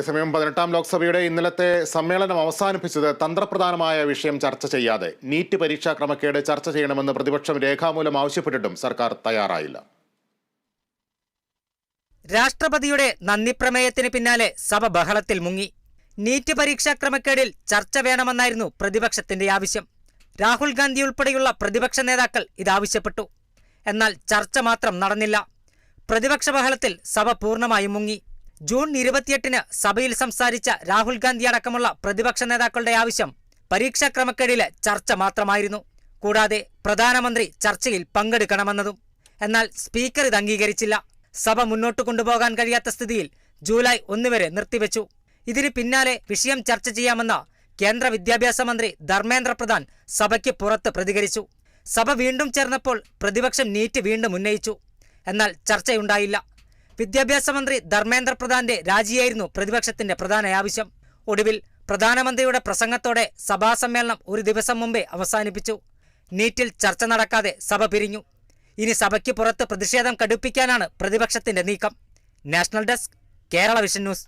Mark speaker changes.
Speaker 1: അതേസമയം പതിനെട്ടാം ലോക്സഭയുടെ ഇന്നലത്തെ സമ്മേളനം അവസാനിപ്പിച്ചത് തന്ത്രപ്രധാനമായ വിഷയം ചർച്ച ചെയ്യാതെ നീറ്റ് പരീക്ഷാ ക്രമക്കേട് ചർച്ച ചെയ്യണമെന്ന് പ്രതിപക്ഷം രേഖാമൂലം ആവശ്യപ്പെട്ടിട്ടും സർക്കാർ തയ്യാറായില്ല.
Speaker 2: രാഷ്ട്രപതിയുടെ നന്ദി പ്രമേയത്തിന് പിന്നാലെ സഭ ബഹളത്തിൽ മുങ്ങി. നീറ്റ് പരീക്ഷാ ക്രമക്കേടിൽ ചർച്ച വേണമെന്നായിരുന്നു പ്രതിപക്ഷത്തിന്റെ ആവശ്യം. രാഹുൽ ഗാന്ധി ഉൾപ്പെടെയുള്ള പ്രതിപക്ഷ നേതാക്കൾ ഇതാവശ്യപ്പെട്ടു എന്നാൽ ചർച്ച മാത്രം നടന്നില്ല. പ്രതിപക്ഷ ബഹളത്തിൽ സഭ പൂർണമായും മുങ്ങി. ജൂൺ ഇരുപത്തിയെട്ടിന് സഭയിൽ സംസാരിച്ച രാഹുൽ ഗാന്ധി അടക്കമുള്ള പ്രതിപക്ഷ നേതാക്കളുടെ ആവശ്യം പരീക്ഷാ ക്രമക്കേടിലെ ചർച്ച മാത്രമായിരുന്നു. കൂടാതെ പ്രധാനമന്ത്രി ചർച്ചയിൽ പങ്കെടുക്കണമെന്നതും. എന്നാൽ സ്പീക്കർ ഇത് അംഗീകരിച്ചില്ല. സഭ മുന്നോട്ട് കൊണ്ടുപോകാൻ കഴിയാത്ത സ്ഥിതിയിൽ ജൂലൈ ഒന്ന് വരെ നിർത്തിവെച്ചു. ഇതിന് പിന്നാലെ വിഷയം ചർച്ച ചെയ്യാമെന്ന കേന്ദ്ര വിദ്യാഭ്യാസ മന്ത്രി ധർമ്മേന്ദ്ര പ്രധാൻ സഭയ്ക്ക് പുറത്ത് പ്രതികരിച്ചു. സഭ വീണ്ടും ചേർന്നപ്പോൾ പ്രതിപക്ഷം നീറ്റ് വീണ്ടും ഉന്നയിച്ചു. എന്നാൽ ചർച്ചയുണ്ടായില്ല. വിദ്യാഭ്യാസ മന്ത്രി ധർമ്മേന്ദ്ര പ്രധാന്റെ രാജിയായിരുന്നു പ്രതിപക്ഷത്തിന്റെ പ്രധാന ആവശ്യം. ഒടുവിൽ പ്രധാനമന്ത്രിയുടെ പ്രസംഗത്തോടെ സഭാ സമ്മേളനം ഒരു ദിവസം മുമ്പേ അവസാനിപ്പിച്ചു. നീറ്റിൽ ചർച്ച നടക്കാതെ സഭ പിരിഞ്ഞു. ഇനി സഭയ്ക്ക് പുറത്ത് പ്രതിഷേധം കടുപ്പിക്കാനാണ് പ്രതിപക്ഷത്തിന്റെ നീക്കം. National desk Kerala Vision News.